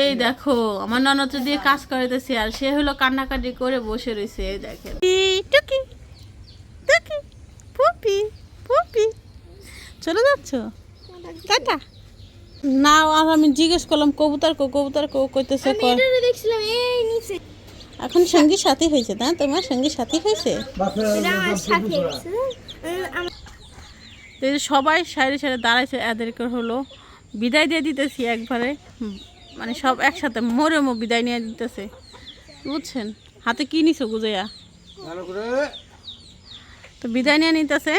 এই দেখো আমার ননদ দিয়ে কাজ করাইতেছে আর সে হলো কান্নাকাটি করে বসে রয়েছে এই দেখেন। টুকি টুকি পুপি পুপি চলে যাচ্ছ? টাটা। না আর আমি জিজ্ঞেস করলাম কবুতর কো কবুতর কো কইতেছে দেখছিলাম এই নিচে। এখন সঙ্গী সাথী হয়েছে না? তোমার সঙ্গী সাথী হয়েছে? সবাই সাইডে সাইডে দাঁড়াইছে এদেরকে হলো বিদায় দিয়ে দিতেছি একবারে। হুম, মানে সব একসাথে মরে মো বিদায় নিয়ে দিতেছে। বুঝছেন? হাতে কি নিছো গুজাইয়া? তো বিদায় নিয়ে নিতেছে।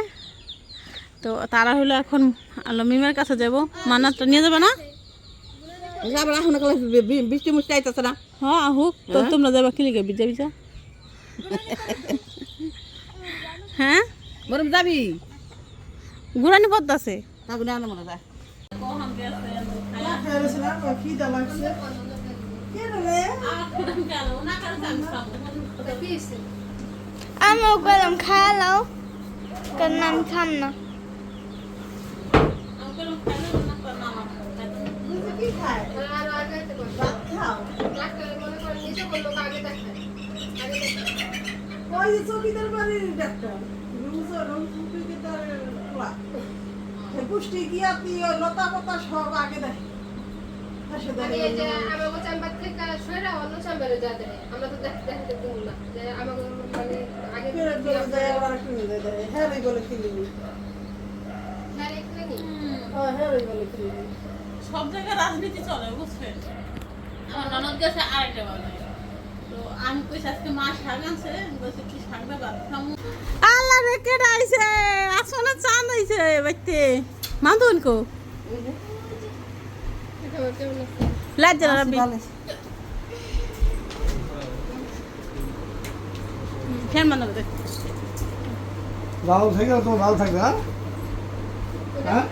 তো তারা হলো এখন আলো মিমের কাছে যাব। মান্নাতটা নিয়ে যাবে না? বি- বৃষ্টি মুষ্টি আইতেছে না। হ্যাঁ আহুক তো তোমরা যাবা কি লিখে বিজা বিজা হ্যাঁ? বরং যাবি? ঘুরানি পদ্ম আছে। তারপরে আনো মনে যায় আমি গেলাম খাওয়ালাও কারণ আমি খাম না ওই যে চৌকিদার বাড়ির ডাক্তার। পুষ্টি কি আপনি লতা পাতা সব আগে দেখে। সব জায়গায় রাজনীতি চলে বুঝছেন? আমার ননদ গেছে আরেকটা বানায় তো আমি কইছি আজকে মা শাক আনছে আমি কইছি কি শাকটা ভাত খামু? আল্লাহ রে কেডা আইছে? আসলে চাঁদ আইছে বাইতে। মাদুন কো? লাজ্জা রাবি ফ্যান বানাবো দেখ লাল থাকে না লাল থাকবে হ্যাঁ? হ্যাঁ?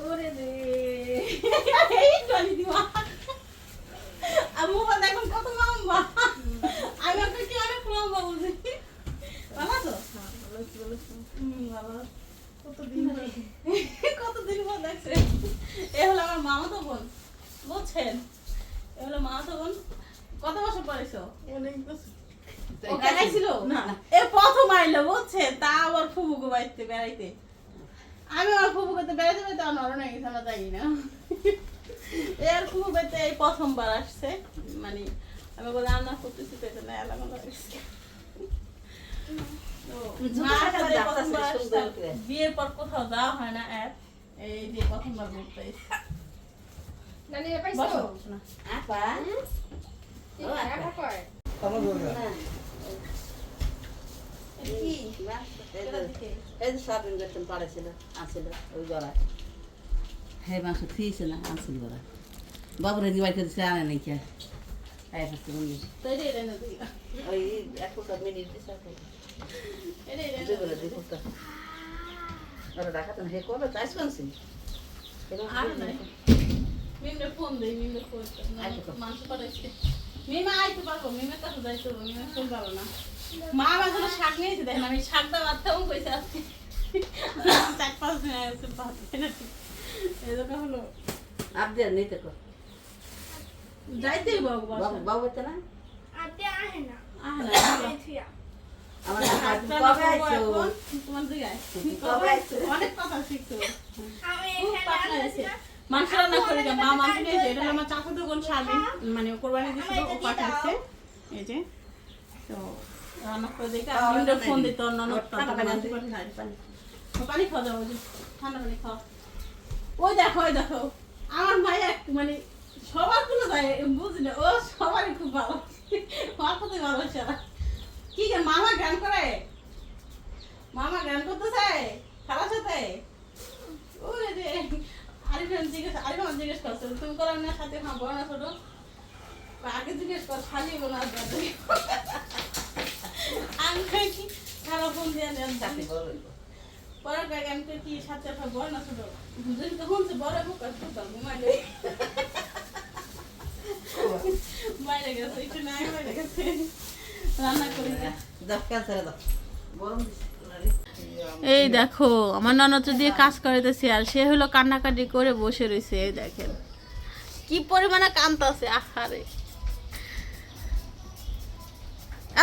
ওরে রে। এই টলি দিমা। আমি মোবাইল এখন কত লম্বা আমি আপনাকে কি অনেক লম্বা বুঝি ভালো তো ভালো কতদিন কতদিন পর দেখছে? এ হলো আমার মামা তো বোন বুঝছেন? এ হলো মামা তো বোন কত বছর পরেছো অনেক বছর। না। এ প্রথম আইলো বুঝছে তা আবার ফুবুকে বাড়িতে বেড়াইতে। আমি আমার ফুবু করতে বেড়াইতে বেড়াইতে আমার নরম হয়ে গেছে আমরা যাই না। এর ফুবু বেড়াতে এই প্রথমবার আসছে। মানে আমি বলে রান্না করতেছি তো না এলাকা বিয়ের পর কোথাও যাওয়া হয় না অ্যাপ এই যে প্রথমবার ঘুরতে। নানি পাইছো? আপা? একা এই যে সাবিন গেছেন পাড়েছিল ওই গড়ায় হ্যাঁ মাংস খেয়েছিল আসছিল গড়ায় বাবুরে দিবাই করে দিছে আনে নাকি না ওই এক মিনিট দিছে যাইতে মা আমার জন্য শাক নিয়েছে? দেখেন আমি শাকটা বাচ্চাও কইছে আজকে। চার পাঁচ দিন আছে ভাত খেয়ে হলো। আপনি আর নিতে কর। যাইতেই বাবু বাবু বাবু না। আতে আহে না। আহ না। মাংস রান্না করে মা মাংস নিয়েছে এটা হলো আমার চাচাতো বোন স্বাধীন মানে কোরবানি দিয়েছিল ও পাঠাচ্ছে। এই যে তো রান্না করে দেখে আমি ফোন দিত অন্যান্য পানি খাওয়া যাব ঠান্ডা পানি খাওয়া। ওই দেখো ওই দেখো। আমার ভাই এক মানে সবারগুলো যায় বুঝলে ও সবারই খুব ভালো। আমার প্রতি ভালোবাসা কি মামা গান করে? মামা গান করতেছে? খারাপ সাথে? ওরে রে আরিফান জিজ্ঞেস আরিফান জিজ্ঞেস করছে তুমি করো না সাথে হ্যাঁ বড় না ছোট। আগে জিজ্ঞেস কর খালি আর আমি কি ফোন দিয়ে চাকরি পরের ব্যাগ আমি কই কি সাথে বড় না ছোট। দুজন তো শুনছে বড় মুখ আর ছোট ঘুমাইলে। বাইরে গেছে একটু নাই বাইরে গেছে। রান্না করি না দাও ক্যান্সারে দাও। গরম দিছে এই দেখো আমার ননদ দিয়ে কাজ করাইতেছে আর সে হলো কান্নাকাটি করে বসে রয়েছে এই দেখেন। কি পরিমাণে কান্দতেছে আহারে।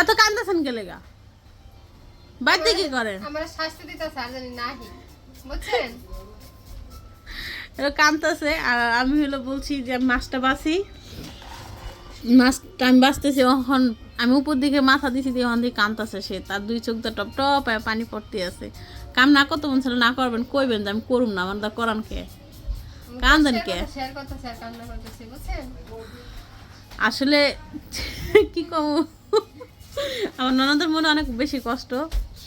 এত কান্দতেছেন কে লেগা? বাড়িতে কি করেন আমার শাস্তি দিতেছে আর জানি নাহি। বুঝছেন? এটা কান্দতেছে আর আমি হলো বলছি যে মাছটা বাসি মাছটা আমি বাঁচতেছি এখন আমি উপর দিকে মাথা দিছি দিয়ে ওখান দিয়ে কান্দতেছে সে। তার দুই চোখ দিয়ে টপ টপ পানি পড়তে আছে। কাম না করতে মন না করবেন কইবেন যে আমি করুম না আমার দা করান কে? কান্দেন কে? আসলে কি কম? আমার ননদের মনে অনেক বেশি কষ্ট।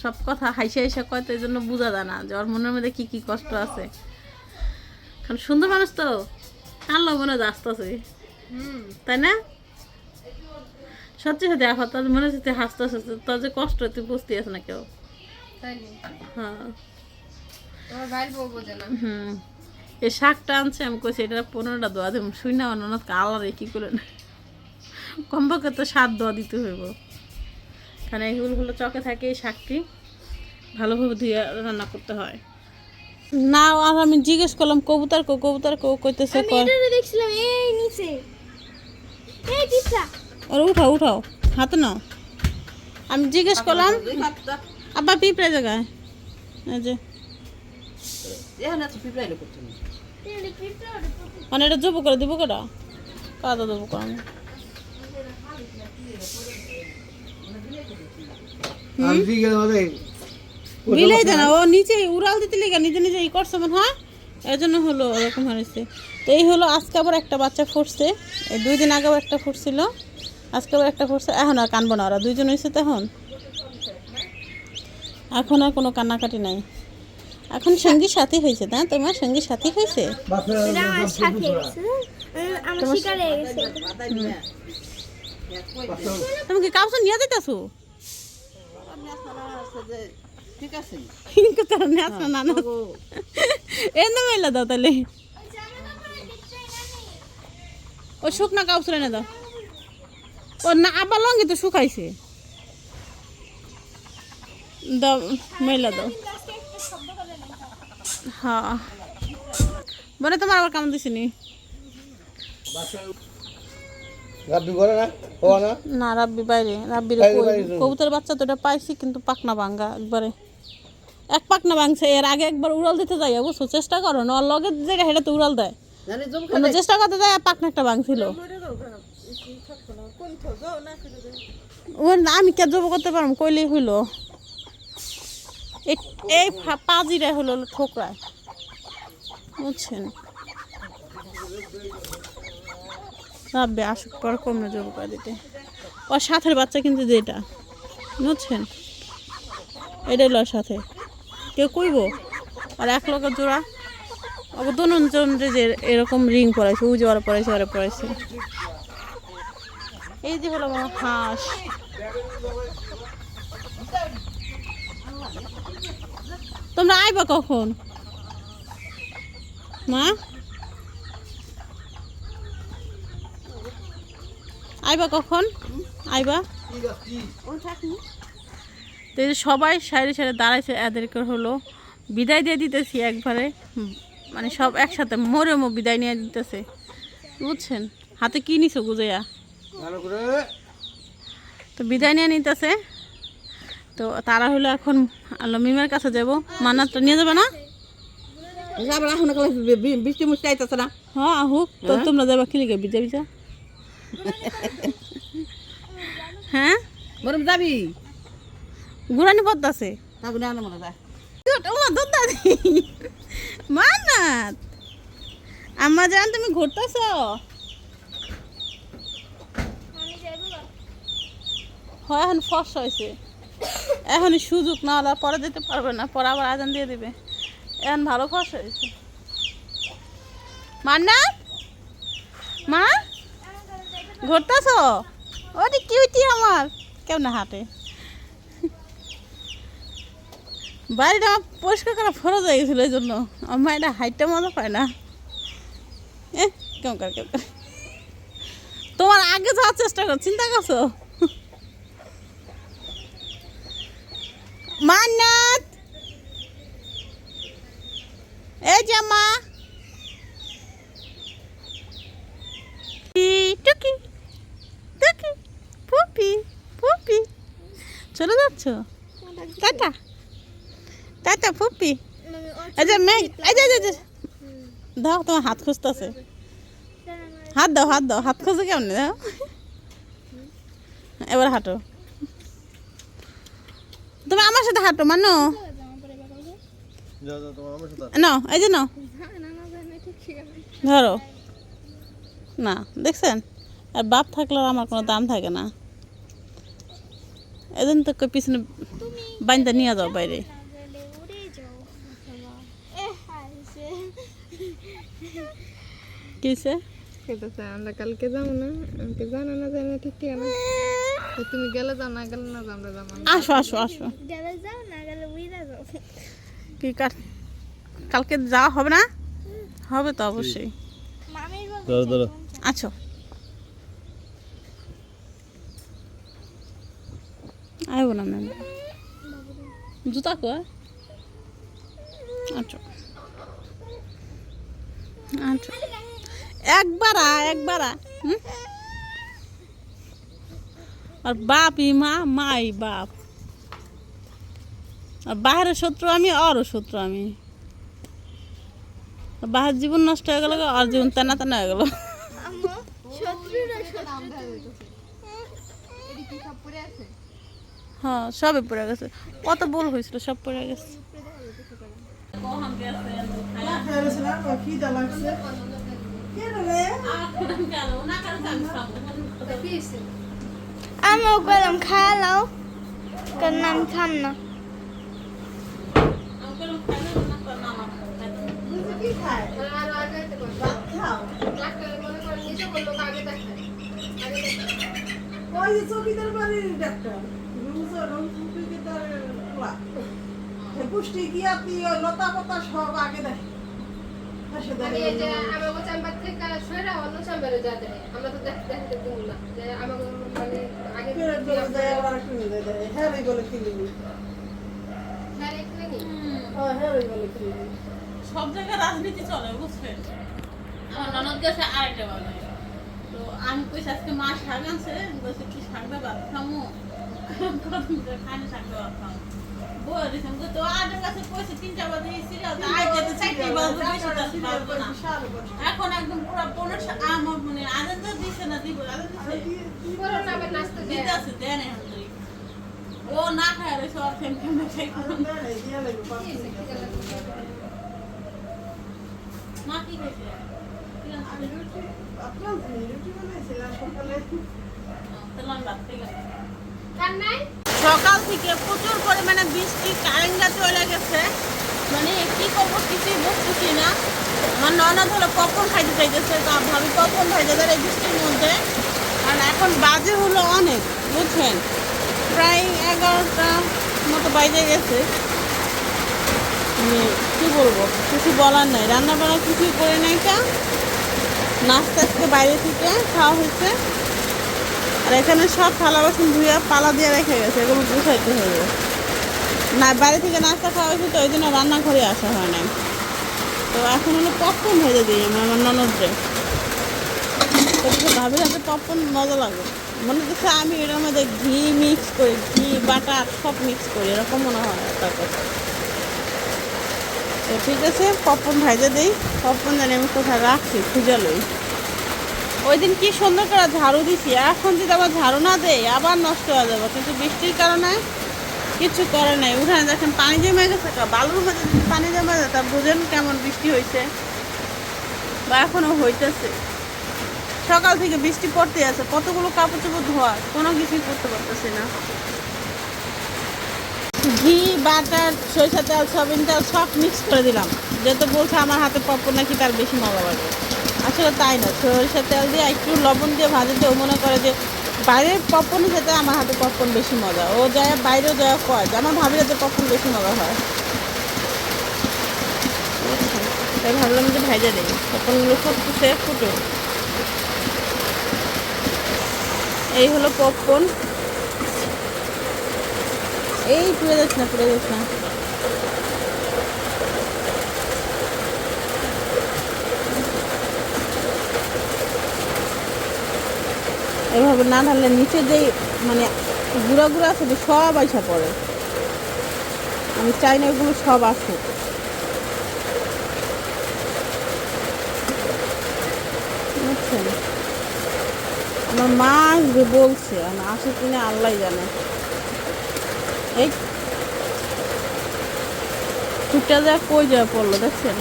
সব কথা হাইসে হাইসে কয় তো এই জন্য বোঝা যায় না যে ওর মনের মধ্যে কি কি কষ্ট আছে। কারণ সুন্দর মানুষ তো। কানলো মনে হয় আসতেছে তাই না? সত্যি সত্যি এখন তোর মনে হচ্ছে তুই হাসতে হাসতে তোর যে কষ্ট তুই বুঝতে আছে না কেউ। তাই হ্যাঁ। হুম। এই শাকটা আনছে আমি কইছি এটা পনেরোটা দোয়া দেব শুই না অন্যনত আলাদা কি করে না? কমপক্ষে তো সাত দোয়া দিতে হইব। কারণ এইগুলো চকে থাকে এই শাকটি ভালোভাবে ধুয়ে রান্না করতে হয়। না আর আমি জিজ্ঞেস করলাম কবুতার কো কবুতর কো কইতেছে দেখছিলাম এই নিচে। এই আর উঠাও উঠাও। হাতে নাও। আমি জিজ্ঞেস করলাম আবার পিঁপড়ে জায়গায়। এই যে। মানে এটা জবো করে দিব কেটা কাদা দেবো আমি। বিলাই দেনা ও নিচে উড়াল দিতে লেগে নিজে নিজে ই করছে মনে হয়। এই জন্য হলো এরকম হয়েছে। তো এই হলো আজকে আবার একটা বাচ্চা ফুটছে। দুই দিন আগেও একটা ফুটছিল। আজকে আবার একটা ফুটছে এখন আর কানবো না, ওরা দুইজন হয়েছে তখন এখন। আর কোনো কান্নাকাটি নাই। এখন সঙ্গী সাথী হয়েছে তাই তোমার সঙ্গী সাথী হয়েছে। তুমি কি নিয়ে যেতেছো না না না তাহলে। ও শুকনা কাপড় এনে দাও। ও না আবার লঙ্গি তো শুকাইছে। দাও মেলা দাও। হ্যাঁ। বলে তোমার আবার কাম দিছিনি রাব্বি করে না? ও না? না রাব্বি বাইরে রাব্বির। কবুতর বাচ্চা তো এটা পাইছি কিন্তু পাকনা ভাঙ্গা একবারে। এক পাকনা ভাঙছে এর আগে একবার উড়াল দিতে যাই বুঝছ? চেষ্টা করো না লগের জায়গায় হেঁটে তো উড়াল দেয়। জানি চেষ্টা করতে যায় আর পাকনা একটা ভাঙছিল। ও না, আমি কে জব করতে পারলাম কইলেই হইল। এই- পাজিরা হলো ঠোকরায়। বুঝছেন? রাব্বে, আসুক, পর কমে জব করে দিতে। ওর সাথের বাচ্চা কিন্তু যেটা। বুঝছেন? এটা হলো ওর সাথে। কেউ কইব? আর এক লোকের জোড়া। আবার দুজন যে এরকম রিং পরাইছে উজে ওরা পরাইছে ওরা পরাইছে। এই যে হলো আমার হাঁস। তোমরা আইবা কখন? মা? আইবা কখন? আইবা? তো সবাই সাইডে সাইডে দাঁড়াইছে এদেরকে হলো বিদায় দিয়ে দিতেছি একবারে। মানে সব একসাথে মরে মো বিদায় নিয়ে দিতেছে। বুঝছেন? হাতে কি নিছো গুজাইয়া? তো বিদায় নিয়ে নিতেছে। তো তারা হলো এখন আলো মিমের কাছে যাব। মান্নাতটা নিয়ে যাবে না? বৃষ্টি মুষ্টি আইতেছে না। হ্যাঁ আহুক তো তোমরা যাবা কি লিখে বিজা বিজা। হ্যাঁ? বরং যাবি? ঘুরানি পদ্মা আছে মনে মান্নাত! আম্মা জান তুমি ঘুরতেছ? হয় এখন ফস হয়েছে। এখনই সুযোগ না হলে পরে যেতে পারবে না, পরে আবার আজান দিয়ে দিবে। এখন ভালো ফস হয়েছে। মান্নাত মা? ঘুরতেছ? ওটি কিউটি আমার। কেমন হাঁটে। বাড়িটা আমার পরিষ্কার করা ফরজ হয়ে গেছিল এই জন্য। আমার মায়েরা হাইটটা মজা পায় না। এ কেমন করে, কেমন। তোমার আগে যাওয়ার চেষ্টা কর, চিন্তা করছ? মান্নাত। এই জামা। টুকি টুকি পুপি পুপি চলে যাচ্ছ? টাটা। টাটা পুপি যে মেঘ যে যে, দাও তোমার হাত খুঁজতেছে। হাত দাও হাত দাও। হাত খুঁজে কেমন দাও। এবার হাঁটো। হাঁটো মানো নাও এই যে নাও ধরো। না, দেখছেন? আর বাপ থাকলেও আমার কোনো দাম থাকে না। এদিন তো পিছনে বান্ধা নিয়ে যাও বাইরে। কিসে আমরা কালকে যাব না আমাকে জানো না জানো ঠিক ঠিক না তো তুমি গেলে যাও না গেলে না আমরা যাব। আসো আসো আসো। গেলে যাও না গেলে উইরা যাও। কি কাল কালকে যাওয়া হবে না? হবে তো অবশ্যই। দাঁড়া দাঁড়া। আছো আইব না ম্যাম। জুতা কো আচ্ছা। আচ্ছা। একবার একবার হুম? আর বাপই মা মাই বাপ। আর বাহিরের শত্রু আমি আরও শত্রু আমি। বাহির জীবন নষ্ট হয়ে গেল আর জীবন তেনা তেনা হয়ে গেল। হ্যাঁ সবে পড়ে গেছে। কত বল হয়েছিল সব পড়ে গেছে। কি? আমিও গেলাম খাওয়ালাও কারণ আমি খাম না পুষ্টি কি আপনি লতা পাতা সব আগে দেখে সব জায়গায় রাজনীতি চলে বুঝছেন আমার ননদ গেছে আরেকটা বাজারে তো আমি কইছি আজকে মা শাক আনছে বলছে কি শাক দা ভাত খামো? প্রথম করে শাক দা ভাত খামো। এখন একদম পুরো পনেরো আমার মানে আজান দিছে না দিব আজান দিছে। করোনা আবার নাচতে দিতে দেয় আছে দেন ও না খায় রে সব ফেম ফেম খাই। মা কি খাইছে কি আনছে? আপনার রুটি বানাইছিলাম সকালে তেলান ভাত ঠিক আছে খান নাই? সকাল থেকে প্রচুর পরিমাণে বৃষ্টি কারেন্টটা চলে গেছে। মানে কি করব কিছুই বুঝতেছি না। আমার ননদ হলো পপকর্ন খাইতে চাইতেছে, তা ভাবি পপকর্ন খাইতে এই বৃষ্টির মধ্যে। আর এখন বাজে হলো অনেক, বুঝছেন? প্রায় এগারোটা মতো বাইরে গেছে। মানে কি বলব, কিছু বলার নাই। রান্না বান্না কিছুই করে নাই কা নাস্তা আজকে বাইরে থেকে খাওয়া হয়েছে। আর এখানে সব থালা বাসন ধুয়ে পালা দিয়ে রেখে গেছে, এগুলো গুছাইতে হবে না বাইরে থেকে নাস্তা খাওয়া হয়েছে তো, ওই জন্য রান্নাঘরে আসা হয় নাই। তো এখন হলো পপকর্ন ভেজে দিই আমি, আমার ননদরে। ভাবি হাতে পপকর্ন মজা লাগে। মনে হচ্ছে আমি এটার মধ্যে ঘি মিক্স করি, ঘি বাটার সব মিক্স করি, এরকম মনে হয় তার কাছে তো ঠিক আছে, পপকর্ন ভেজে দিই। পপকর্ন জানি আমি কোথায় রাখছি, খুঁজে লই। ওই দিন কি সুন্দর করে ঝাড়ু দিছি। এখন যদি আবার ঝাড়ু না দেয় আবার নষ্ট হয়ে যাবে। কিন্তু বৃষ্টির কারণে কিছু করে নাই। উঠানে দেখেন পানি জমে গেছে বালুর মধ্যে যদি পানি জমে যায়, তা বুঝেন কেমন বৃষ্টি হয়েছে বা এখনও হইতেছে। সকাল থেকে বৃষ্টি পড়তে আছে। কতগুলো কাপড় চোপড় ধোয়া, কোনো কিছুই করতে পারতেছি না। ঘি, বাটার সরিষা তেল, সয়াবিন তেল সব মিক্স করে দিলাম। যেহেতু বলছে আমার হাতে পপকর্ন নাকি তার বেশি মজা লাগে। আসলে তাই না? সরিষা তেল দিয়ে একটু লবণ দিয়ে ভাজতে ও মনে করে যে বাইরের পপকর্ন খেতে আমার হাতে পপকর্ন বেশি মজা। ও যায় বাইরেও যায় কয় যে আমার ভাবির হাতে পপকর্ন বেশি মজা হয় তাই ভাবলাম যে ভাইজা দেই। পপকর্নগুলো ফুটছে ফুটো এই হলো পপকর্ন এই পুড়ে যাচ্ছে না, পুড়ে যাচ্ছে না। এভাবে না ঢাললে নিচে যেই মানে গুঁড়া গুঁড়া আছে ওগুলো সব আইসা পড়ে। আমি চাই না এগুলো সব আসুক। বুঝছেন আমার মা আসবে বলছে আসে কিনা আল্লাহ জানে। এই টুকটা যা কই যা পড়ল দেখছেন?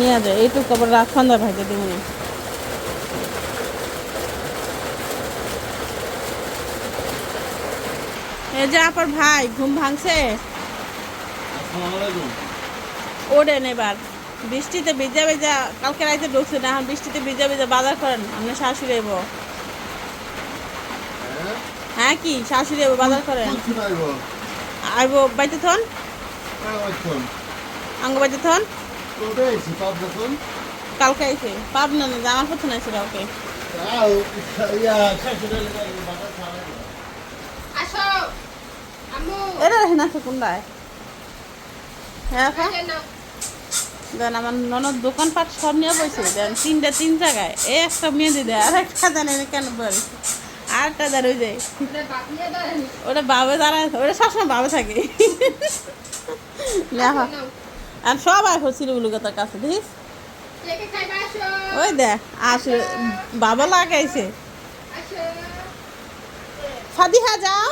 নিয়ে যায়। এইটুকু আবার দিব এই যে আপার ভাই ঘুম ভাঙছে? ওড়েন এবার। বৃষ্টিতে ভিজা ভিজা কালকে রাইতে ঢুকছে না বৃষ্টিতে ভিজা ভিজা বাজার করেন আপনি শাশুড়ি এব। হ্যাঁ? কি? শাশুড়ি এব বাজার করেন। আইব? বাইতে থন। আঙ্গ বাইতে থন? কালকে আইছে। পাবনা না জামার পথে নাইছে কালকে আসো। আম্মু। এটা কোনটায়? হ্যাঁ দেন আমার ননদ দোকানপাট সব নিয়ে বসে দেন তিনটা তিন জায়গায়। এই একটা মেহেদি দেয় আর একটা জানে না কেন বলে। আর একটা দেন ওই যে। এটা বাদ নিয়ে দাঁড়ান ওটা বাবে দাঁড়ায় ওটা সবসময় বাবে থাকে। লেখা নাও। আর সব আসো সিলগুলো তার কাছে দেখিস? কে কে আসো। ওই দেখ আসে। বাবা লাগাইছে। ফাদিহা যাও।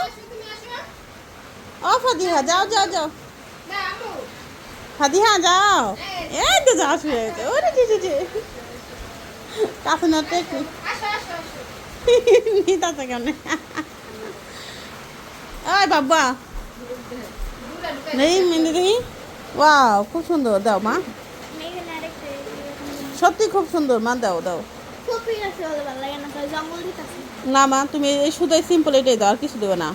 ও ফাদিহা যাও যাও যাও। ফাদিহা যাও। এই। তো যাও শুয়ে গেছে ওরে জি জি জি। কাছে না টেকি আসো আসো আসো। নিতাছে কেমনে? ওই বাবা। নেই মেনে দেখি। ওয়াও খুব সুন্দর দাও মা। সত্যি খুব সুন্দর মা দাও দাও। না মা তুমি এই শুধু সিম্পল এটাই দাও আর কিছু দেবে না।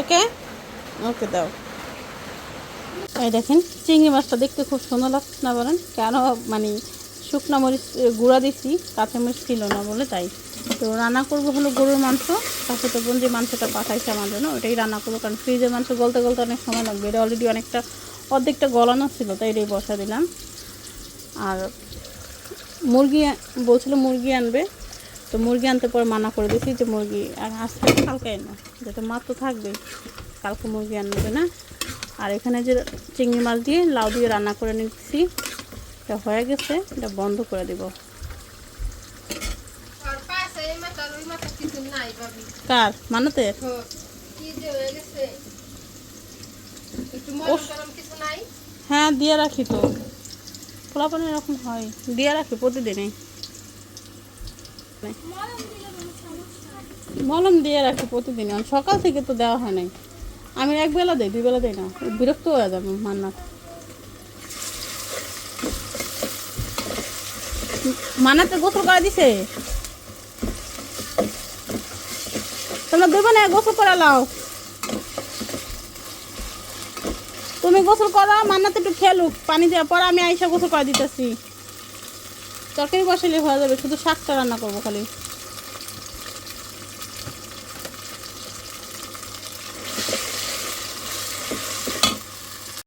ওকে ওকে দাও। এই দেখেন চিংড়ি মাছটা দেখতে খুব সুন্দর লাগছে না বলেন? কেন মানে শুকনো মরিচ গুঁড়া দিছি কাঁচামরিচ ছিল না বলে তাই। তো রান্না করব হলো গরুর মাংস তার তো বোন যে মাংসটা পাঠাইছে আমার জন্য ওটাই রান্না করব কারণ ফ্রিজের মাংস গলতে গলতে অনেক সময় লাগবে এটা অলরেডি অনেকটা অর্ধেকটা গলানো ছিল তাই এটাই বসা দিলাম। আর মুরগি বলছিল মুরগি আনবে তো মুরগি আনতে পরে মানা করে দিয়েছি যে মুরগি আর আজকে কালকে এনো যেটা মা তো থাকবেই কালকে মুরগি আনবে না। আর এখানে যে চিংড়ি মাছ দিয়ে লাউ দিয়ে রান্না করে নিচ্ছি এটা হয়ে গেছে এটা বন্ধ করে দিব। কার? মানাতে কি যে হয়ে গেছে একটু মরম টরম কিছু নাই হ্যাঁ দিয়ে রাখি তো। পোলাপানি এরকম হয়। দিয়ে রাখি প্রতিদিনই। মলম দিয়ে রাখি প্রতিদিনই। সকাল থেকে তো দেওয়া হয় নাই। আমি এক বেলা দিই দুই বেলা দিই না। বিরক্ত হয়ে যাবে মান্না মানাতে গোসল করা দিছে। তোমরা দেবে না গোসল করে লাও তুমি গোসল করো, মান্নাতে একটু খেলুক পানি দেওয়ার পর আমি আইসা গোসল করে দিতেছি। তরকারি বসালে হয়ে যাবে, শুধু শাকটা রান্না করব খালি।